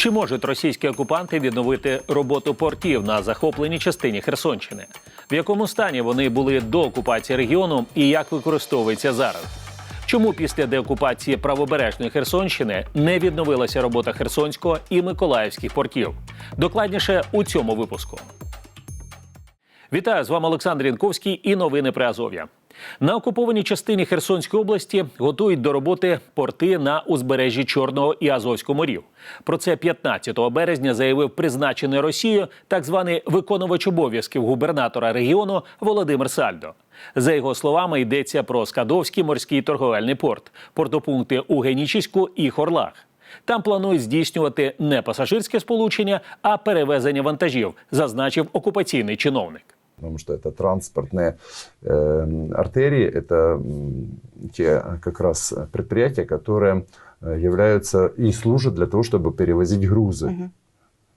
Чи можуть російські окупанти відновити роботу портів на захопленій частині Херсонщини? В якому стані вони були до окупації регіону і як використовується зараз? Чому після деокупації правобережної Херсонщини не відновилася робота Херсонського і Миколаївських портів? Докладніше у цьому випуску. Вітаю з вами Олександр Янковський і новини при Азов'я. На окупованій частині Херсонської області готують до роботи порти на узбережжі Чорного і Азовського морів. Про це 15 березня заявив призначений Росією так званий виконувач обов'язків губернатора регіону Володимир Сальдо. За його словами, йдеться про Скадовський морський торговельний порт, портопункти у Генічіську і Хорлах. Там планують здійснювати не пасажирське сполучення, а перевезення вантажів, зазначив окупаційний чиновник. Потому что это транспортные э, артерии, это те как раз предприятия, которые э, являются и служат для того, чтобы перевозить грузы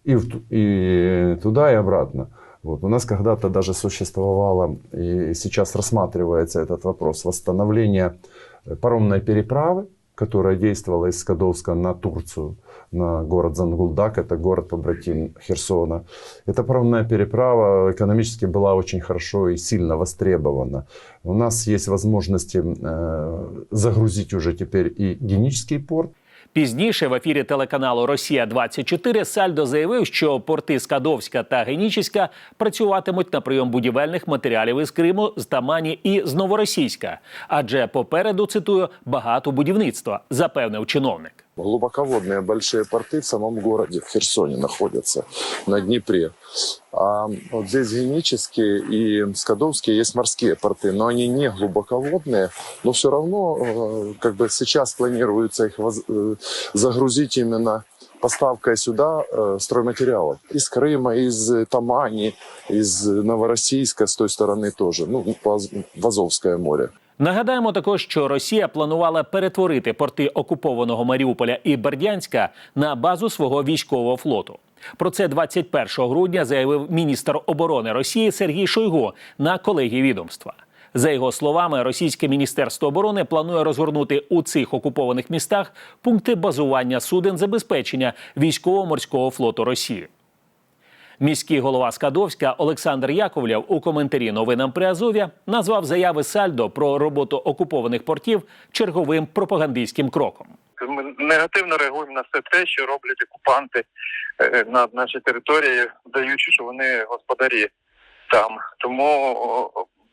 и, в и туда, и обратно. Вот. У нас когда-то даже существовало, и сейчас рассматривается этот вопрос, восстановление э, паромной переправы, которая действовала из Скадовска на Турцию, на город Зангулдак, это город побратим Херсона. Эта паромная переправа экономически была очень хорошо и сильно востребована. У нас есть возможности э, загрузить уже теперь и Генический порт, Пізніше в ефірі телеканалу Росія 24 Сальдо заявив, що порти Скадовська та Генічіська працюватимуть на прийом будівельних матеріалів із Криму, з Тамані і з Новоросійська. Адже попереду цитую багато будівництва, запевнив чиновник. Глубоководные большие порты в самом городе, в Херсоне находятся, на Днепре. А вот здесь Генические и Скадовские есть морские порты, но они не глубоководные, но все равно э, как бы сейчас планируется их э, загрузить именно поставкой сюда э, стройматериалов. Из Крыма, из Тамани, из Новороссийска, с той стороны тоже, ну, в Азовское море. Нагадаємо також, що Росія планувала перетворити порти окупованого Маріуполя і Бердянська на базу свого військового флоту. Про це 21 грудня заявив міністр оборони Росії Сергій Шойгу на колегії відомства. За його словами, російське міністерство оборони планує розгорнути у цих окупованих містах пункти базування суден забезпечення військово-морського флоту Росії. Міський голова Скадовська Олександр Яковлєв у коментарі новинам при Азов'я назвав заяви Сальдо про роботу окупованих портів черговим пропагандистським кроком. Ми негативно реагуємо на все те, що роблять окупанти е, на нашій території, даючи, що вони господарі там. Тому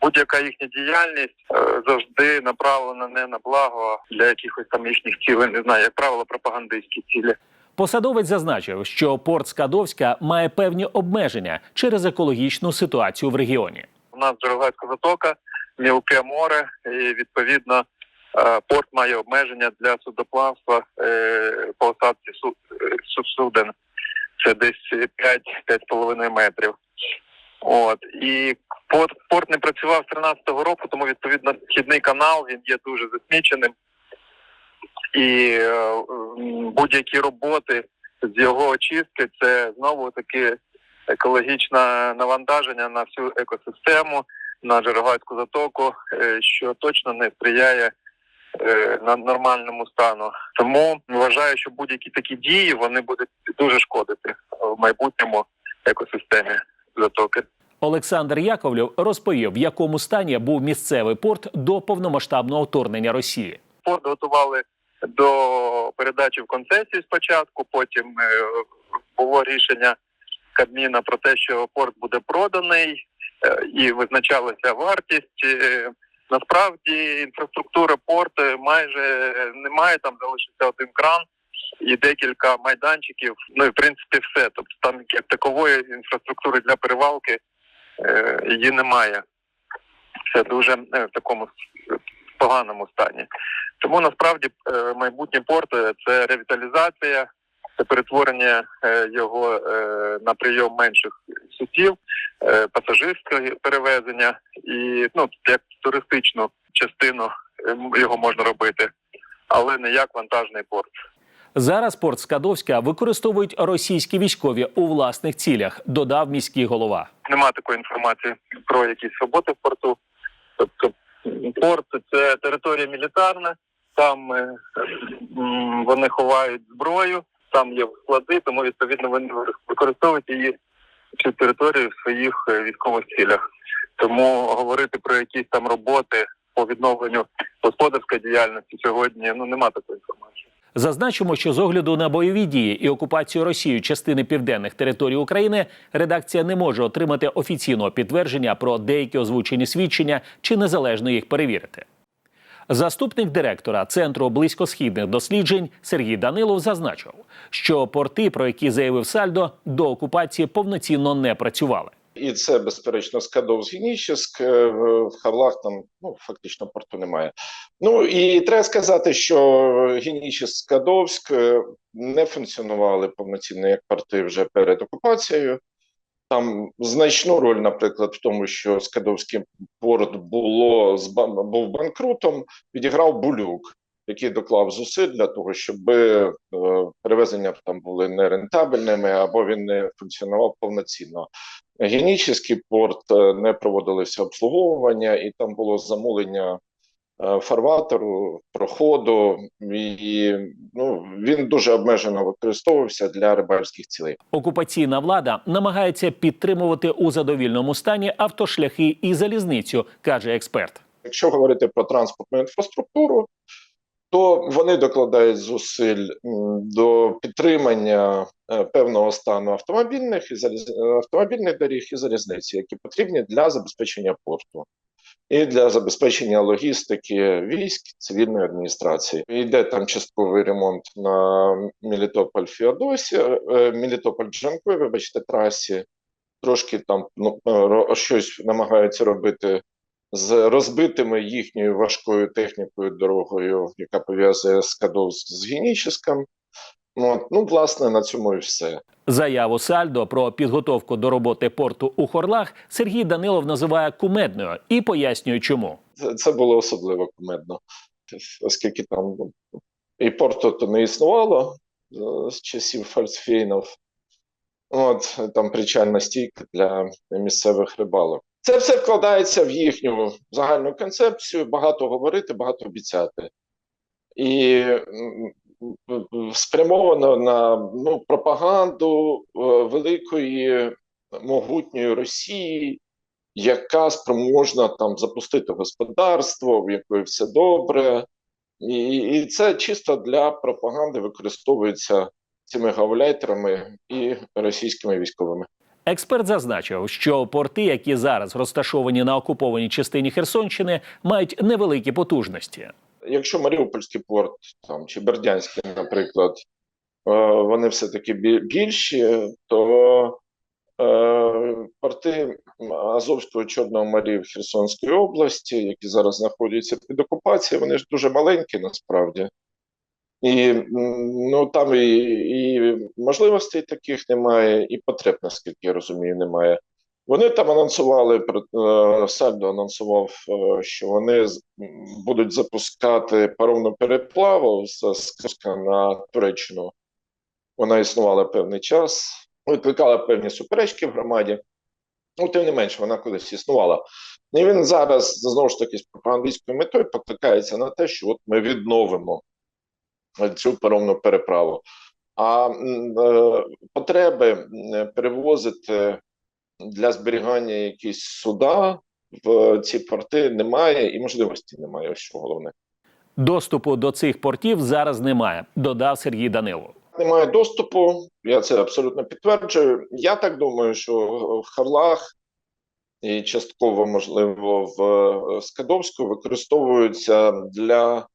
будь-яка їхня діяльність е, завжди направлена не на благо для якихось там їхніх цілей, не знаю, як правило, пропагандистські цілі. Посадовець зазначив, що порт Скадовська має певні обмеження через екологічну ситуацію в регіоні. У нас Джерелецька затока, мілке море, і відповідно е, порт має обмеження для судоплавства е, по осадці е, суден. Це десь 5-5,5 метрів. От і порт, порт не працював з 13-го року, тому відповідно східний канал він є дуже засміченим. І е, будь-які роботи з його очистки це знову таки екологічне навантаження на всю екосистему, на Джерегайську затоку, е, що точно не сприяє е, на нормальному стану. Тому вважаю, що будь-які такі дії вони будуть дуже шкодити в майбутньому екосистемі затоки. Олександр Яковлєв розповів, в якому стані був місцевий порт до повномасштабного вторгнення Росії. Порт готували до передачі в концесію спочатку. Потім е, було рішення Кабміна про те, що порт буде проданий, е, і визначалася вартість. Е, Насправді інфраструктура порту майже немає. Там залишився один кран і декілька майданчиків. Ну і в принципі все. Тобто там як такової інфраструктури для перевалки її немає. Все дуже в такому поганому стані. Тому насправді е, майбутнє порт е, це ревіталізація, це перетворення е, його е, на прийом менших судів, пасажирське перевезення і ну як туристичну частину його можна робити, але не як вантажний порт. Зараз порт Скадовська використовують російські військові у власних цілях, додав міський голова. Нема такої інформації про якісь роботи в порту. Тобто порт це територія мілітарна, там е, вони ховають зброю, там є склади, тому відповідно вони використовують її цю територію в своїх е, військових цілях. Тому говорити про якісь там роботи по відновленню господарської діяльності сьогодні ну нема такої інформації. Зазначимо, що з огляду на бойові дії і окупацію Росією частини південних територій України редакція не може отримати офіційного підтвердження про деякі озвучені свідчення чи незалежно їх перевірити. Заступник директора Центру близькосхідних досліджень Сергій Данилов зазначив, що порти, про які заявив Сальдо, до окупації повноцінно не працювали. І це, безперечно, Скадовськ Генічеськ, е, в Харлах там ну, фактично порту немає. Ну і треба сказати, що Генічеськ Скадовськ е, не функціонували повноцінно як порти вже перед окупацією. Там значну роль, наприклад, в тому, що Скадовський порт було був банкрутом, відіграв Булюк, який доклав зусиль для того, щоб е, перевезення там були нерентабельними або він не функціонував повноцінно. Генічний порт е, не проводилося обслуговування, і там було замовлення е, фарватеру, проходу, і ну, він дуже обмежено використовувався для рибальських цілей. Окупаційна влада намагається підтримувати у задовільному стані автошляхи і залізницю, каже експерт. Якщо говорити про транспортну інфраструктуру, то вони докладають зусиль до підтримання е, певного стану автомобільних і заліз... е, автомобільних доріг і залізниці, які потрібні для забезпечення порту і для забезпечення логістики військ цивільної адміністрації. Йде там частковий ремонт на Мелітополь Феодосі, Мелітополь Джанкой, вибачте, трасі. Трошки там ну, е, щось намагаються робити з розбитими їхньою важкою технікою дорогою, яка пов'язує Скадовськ з Геніческом. От, ну, власне, на цьому і все. Заяву Сальдо про підготовку до роботи порту у Хорлах Сергій Данилов називає кумедною і пояснює, чому. Це, було особливо кумедно, оскільки там і порту то не існувало е, з часів фальцфейнів. От там причальна стійка для місцевих рибалок. Це все вкладається в їхню загальну концепцію: багато говорити, багато обіцяти. І спрямовано на ну, пропаганду е, великої могутньої Росії, яка спроможна там запустити господарство, в якої все добре. І, і це чисто для пропаганди використовується цими гауляйтерами і російськими військовими. Експерт зазначив, що порти, які зараз розташовані на окупованій частині Херсонщини, мають невеликі потужності. Якщо Маріупольський порт там, чи Бердянський, наприклад, е, вони все-таки більші, то е, порти Азовського Чорного моря в Херсонській області, які зараз знаходяться під окупацією, вони ж дуже маленькі насправді. І ну, там і, і можливостей таких немає, і потреб, наскільки я розумію, немає. Вони там анонсували, е, Сальдо анонсував, е, що вони будуть запускати паромну переплаву з Курська на Туреччину. Вона існувала певний час, викликала певні суперечки в громаді. Ну, тим не менше, вона колись існувала. І він зараз знову ж таки з пропагандистською метою покликається на те, що от ми відновимо цю паромну переправу. А е, потреби перевозити для зберігання якісь суда в ці порти немає і можливості немає, ось що головне. Доступу до цих портів зараз немає, додав Сергій Данилов. Немає доступу, я це абсолютно підтверджую. Я так думаю, що в Харлах і частково, можливо, в е, Скадовську використовуються для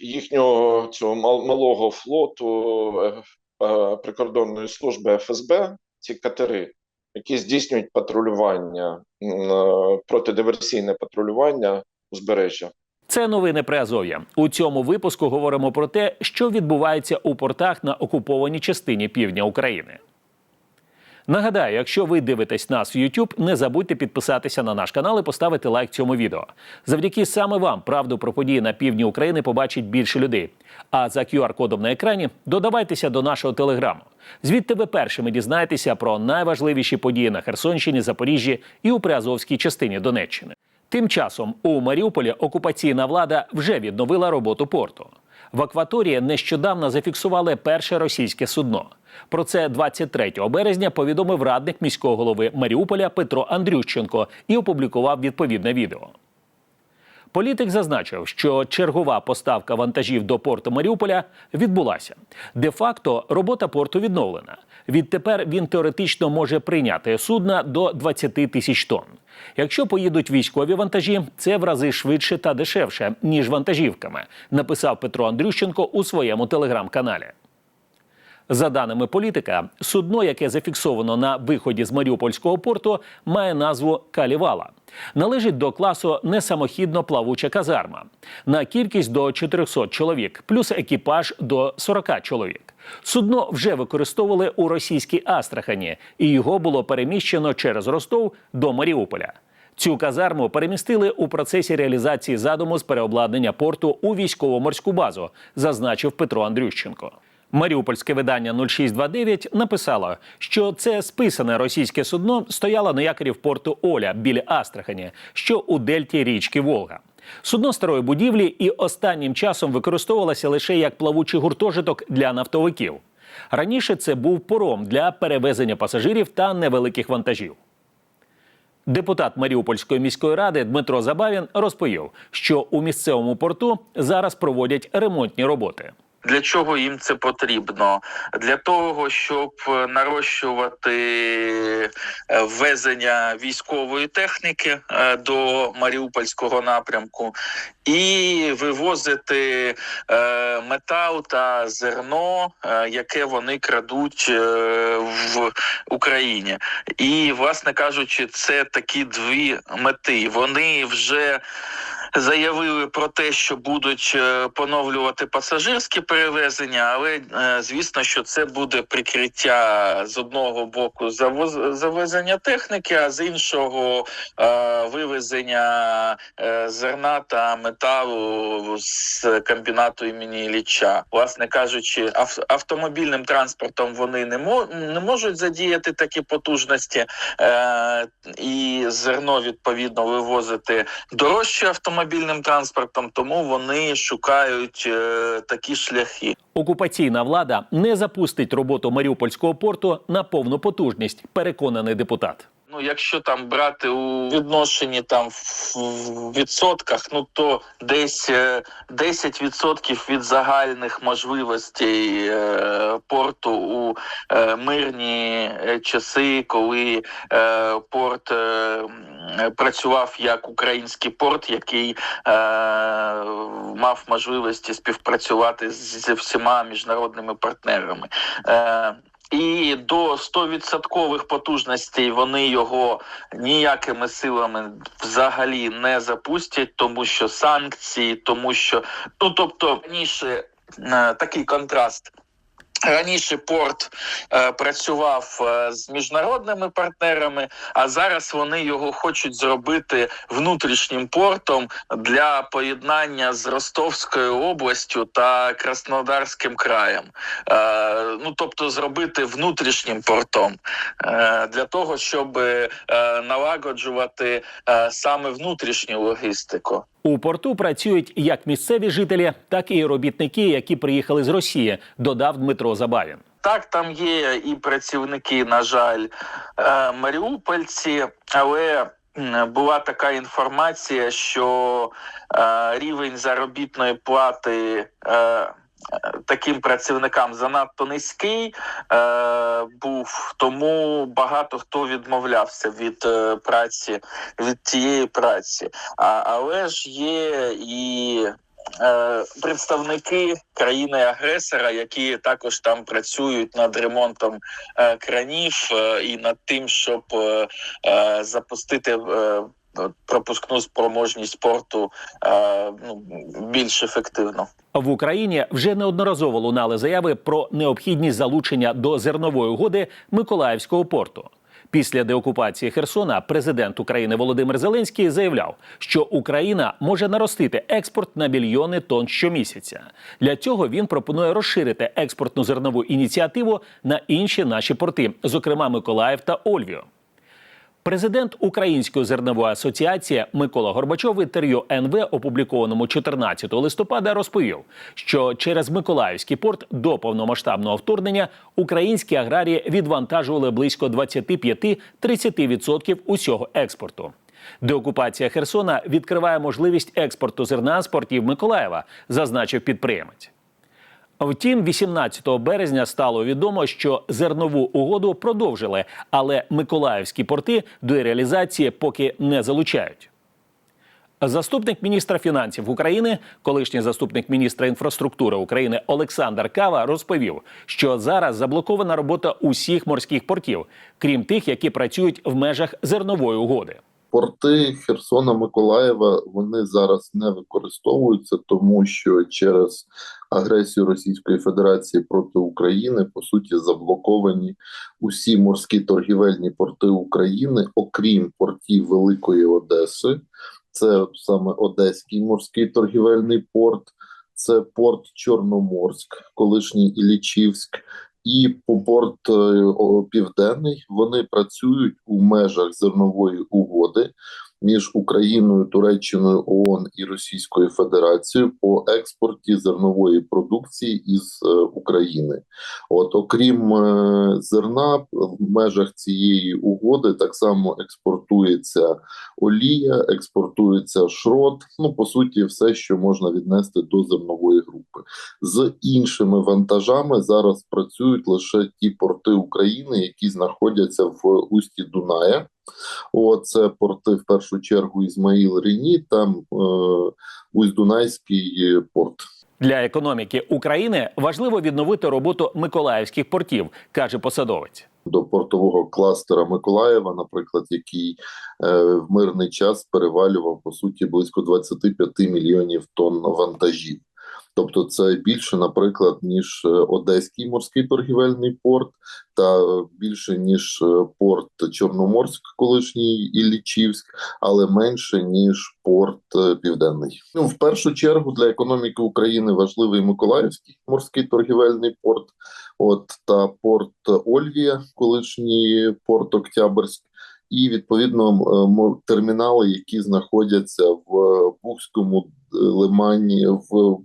їхнього цього мал- малого флоту е, е, прикордонної служби ФСБ, ці катери, які здійснюють патрулювання, е, протидиверсійне патрулювання узбережжя. Це новини при Азов'я. У цьому випуску говоримо про те, що відбувається у портах на окупованій частині півдня України. Нагадаю, якщо ви дивитесь нас в YouTube, не забудьте підписатися на наш канал і поставити лайк цьому відео. Завдяки саме вам правду про події на півдні України побачить більше людей. А за QR-кодом на екрані додавайтеся до нашого телеграму. Звідти ви першими дізнаєтеся про найважливіші події на Херсонщині, Запоріжжі і у Приазовській частині Донеччини. Тим часом у Маріуполі окупаційна влада вже відновила роботу порту. В акваторії нещодавно зафіксували перше російське судно. Про це 23 березня повідомив радник міського голови Маріуполя Петро Андрющенко і опублікував відповідне відео. Політик зазначив, що чергова поставка вантажів до порту Маріуполя відбулася. Де-факто робота порту відновлена. Відтепер він теоретично може прийняти судна до 20 тисяч тонн. Якщо поїдуть військові вантажі, це в рази швидше та дешевше ніж вантажівками, написав Петро Андрющенко у своєму телеграм-каналі. За даними політика, судно, яке зафіксовано на виході з Маріупольського порту, має назву Калівала. Належить до класу несамохідно плавуча казарма на кількість до 400 чоловік, плюс екіпаж до 40 чоловік. Судно вже використовували у російській Астрахані, і його було переміщено через Ростов до Маріуполя. Цю казарму перемістили у процесі реалізації задуму з переобладнання порту у військово-морську базу, зазначив Петро Андрющенко. Маріупольське видання 0629 написало, що це списане російське судно стояло на якорі в порту Оля біля Астрахані, що у дельті річки Волга. Судно старої будівлі і останнім часом використовувалося лише як плавучий гуртожиток для нафтовиків. Раніше це був пором для перевезення пасажирів та невеликих вантажів. Депутат Маріупольської міської ради Дмитро Забавін розповів, що у місцевому порту зараз проводять ремонтні роботи. Для чого їм це потрібно? Для того, щоб е, нарощувати е, ввезення військової техніки е, до Маріупольського напрямку і вивозити метал та зерно, яке вони крадуть в Україні. І, власне кажучи, це такі дві мети. Вони вже заявили про те, що будуть е, поновлювати пасажирські перевезення, але е, звісно, що це буде прикриття з одного боку завезення техніки, а з іншого е, вивезення зерна та металу з комбінату імені Ілліча. Власне кажучи, автомобільним транспортом вони не не можуть задіяти такі потужності, і зерно відповідно вивозити дорожче автомобільним транспортом, тому вони шукають е, такі шляхи. Окупаційна влада не запустить роботу Маріупольського порту на повну потужність, переконаний депутат. Ну, якщо там брати у відношенні там в відсотках, ну то десь е, 10% від загальних можливостей е, порту у е, мирні е, часи, коли е, порт е, працював як український порт, який е, мав можливості співпрацювати зі всіма міжнародними партнерами. І до 100% потужностей вони його ніякими силами взагалі не запустять, тому що санкції, тому що ну тобто раніше е, такий контраст. Раніше порт е, працював е, з міжнародними партнерами, а зараз вони його хочуть зробити внутрішнім портом для поєднання з Ростовською областю та Краснодарським краєм. Е, ну тобто зробити внутрішнім портом е, для того, щоб е, налагоджувати е, саме внутрішню логістику. У порту працюють як місцеві жителі, так і робітники, які приїхали з Росії, додав Дмитро Забавін. Так, там є і працівники, на жаль, е, маріупольці, але була така інформація, що е, рівень заробітної плати. е, Таким працівникам занадто низький був, тому багато хто відмовлявся від праці від тієї праці. Але ж є і представники країни-агресора, які також там працюють над ремонтом е, кранів е, і над тим, щоб е, е, запустити. Е, Пропускну спроможність порту е, ну, більш ефективно. В Україні вже неодноразово лунали заяви про необхідність залучення до зернової угоди Миколаївського порту. Після деокупації Херсона президент України Володимир Зеленський заявляв, що Україна може наростити експорт на мільйони тонн щомісяця. Для цього він пропонує розширити експортну зернову ініціативу на інші наші порти, зокрема Миколаїв та Ольвію. Президент Української зернової асоціації Микола Горбачов в інтерв'ю НВ, опублікованому 14 листопада, розповів, що через Миколаївський порт до повномасштабного вторгнення українські аграрії відвантажували близько 25-30% усього експорту. Деокупація Херсона відкриває можливість експорту зерна з портів Миколаєва, зазначив підприємець. Втім, 18 березня стало відомо, що зернову угоду продовжили, але миколаївські порти до реалізації поки не залучають. Заступник міністра фінансів України, колишній заступник міністра інфраструктури України Олександр Кава розповів, що зараз заблокована робота усіх морських портів, крім тих, які працюють в межах зернової угоди. Порти Херсона Миколаєва вони зараз не використовуються, тому що через агресію Російської Федерації проти України по суті заблоковані усі морські торгівельні порти України, окрім портів Великої Одеси. Це саме Одеський морський торгівельний порт, це порт Чорноморськ, колишній Іллічівськ, і по порт е, Південний вони працюють у межах зернової угоди між Україною, Туреччиною, ООН і Російською Федерацією по експорті зернової продукції із е, України. От окрім е, зерна, в межах цієї угоди так само експортується олія, експортується шрот. Ну по суті, все, що можна віднести до зернової групи. З іншими вантажами зараз працюють лише ті порти України, які знаходяться в усті Дуная. О, це порти в першу чергу Ізмаїл Рені, там е, Усть-Дунайський порт. Для економіки України важливо відновити роботу миколаївських портів, каже посадовець. до портового кластера Миколаєва, наприклад, який е, в мирний час перевалював по суті близько 25 мільйонів тонн вантажів. Тобто це більше, наприклад, ніж е, Одеський морський торгівельний порт, та е, більше ніж е, порт Чорноморськ, колишній Іллічівськ, але менше ніж порт Південний. Ну в першу чергу для економіки України важливий Миколаївський морський торгівельний порт. От та порт Ольвія, колишній порт Октябрьськ, і відповідно м- термінали, які знаходяться в Бухському е, лимані, в,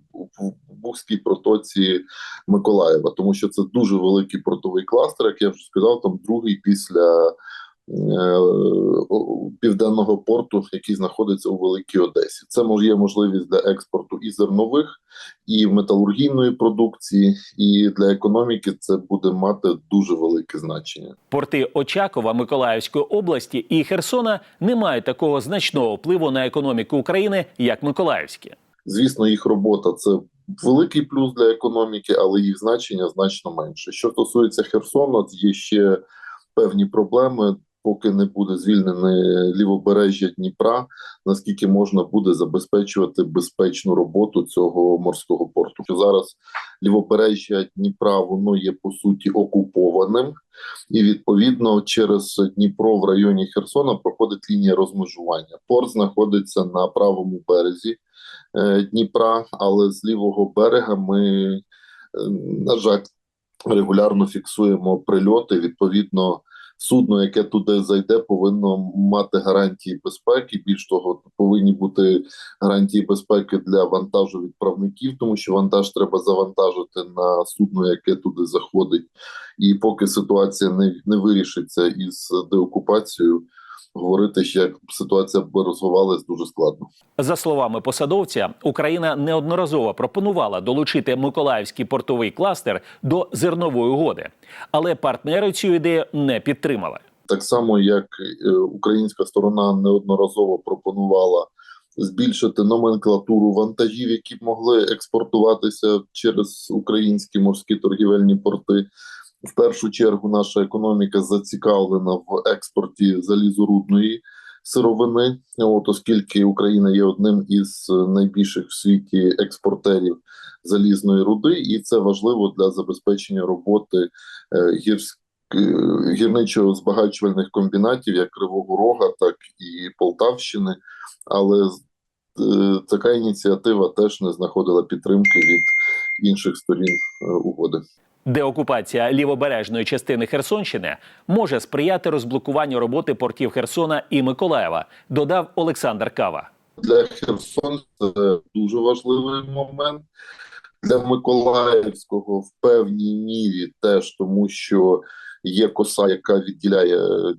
Бухській протоці Миколаєва, тому що це дуже великий портовий кластер, як я вже сказав, там другий після е, південного порту, який знаходиться у Великій Одесі. Це є можливість для експорту і зернових, і металургійної продукції, і для економіки це буде мати дуже велике значення. Порти Очакова Миколаївської області і Херсона не мають такого значного впливу на економіку України, як Миколаївські. Звісно, їх робота це великий плюс для економіки, але їх значення значно менше. Що стосується Херсона, є ще певні проблеми. Поки не буде звільнене лівобережжя Дніпра, наскільки можна буде забезпечувати безпечну роботу цього морського порту? Що зараз лівобережжя Дніпра воно є по суті окупованим, і відповідно через Дніпро в районі Херсона проходить лінія розмежування. Порт знаходиться на правому березі е, Дніпра, але з лівого берега ми, е, на жаль, регулярно фіксуємо прильоти. Відповідно, судно, яке туди зайде, повинно мати гарантії безпеки. Більш того, повинні бути гарантії безпеки для вантажу відправників, тому що вантаж треба завантажити на судно, яке туди заходить. І поки ситуація не, не вирішиться із деокупацією, говорити, що як ситуація б розвивалась, дуже складно. За словами посадовця, Україна неодноразово пропонувала долучити Миколаївський портовий кластер до зернової угоди, але партнери цю ідею не підтримали. Так само, як е, українська сторона неодноразово пропонувала збільшити номенклатуру вантажів, які б могли експортуватися через українські морські торгівельні порти. В першу чергу наша економіка зацікавлена в експорті залізорудної сировини, от оскільки Україна є одним із найбільших в світі експортерів залізної руди, і це важливо для забезпечення роботи е, гірських гірничо збагачувальних комбінатів як Кривого Рога, так і Полтавщини. Але е, така ініціатива теж не знаходила підтримки від інших сторін е, угоди. Деокупація лівобережної частини Херсонщини може сприяти розблокуванню роботи портів Херсона і Миколаєва, додав Олександр Кава. Для Херсона це дуже важливий момент. Для Миколаївського в певній мірі теж тому, що є коса, яка відділяє е,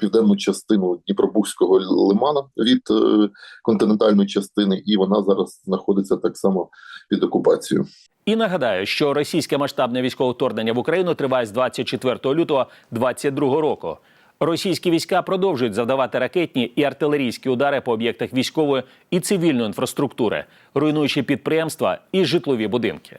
південну частину Дніпробузького лимана від е, континентальної частини, і вона зараз знаходиться так само під окупацією. І нагадаю, що російське масштабне військове вторгнення в Україну триває з 24 лютого 2022 року. Російські війська продовжують завдавати ракетні і артилерійські удари по об'єктах військової і цивільної інфраструктури, руйнуючи підприємства і житлові будинки.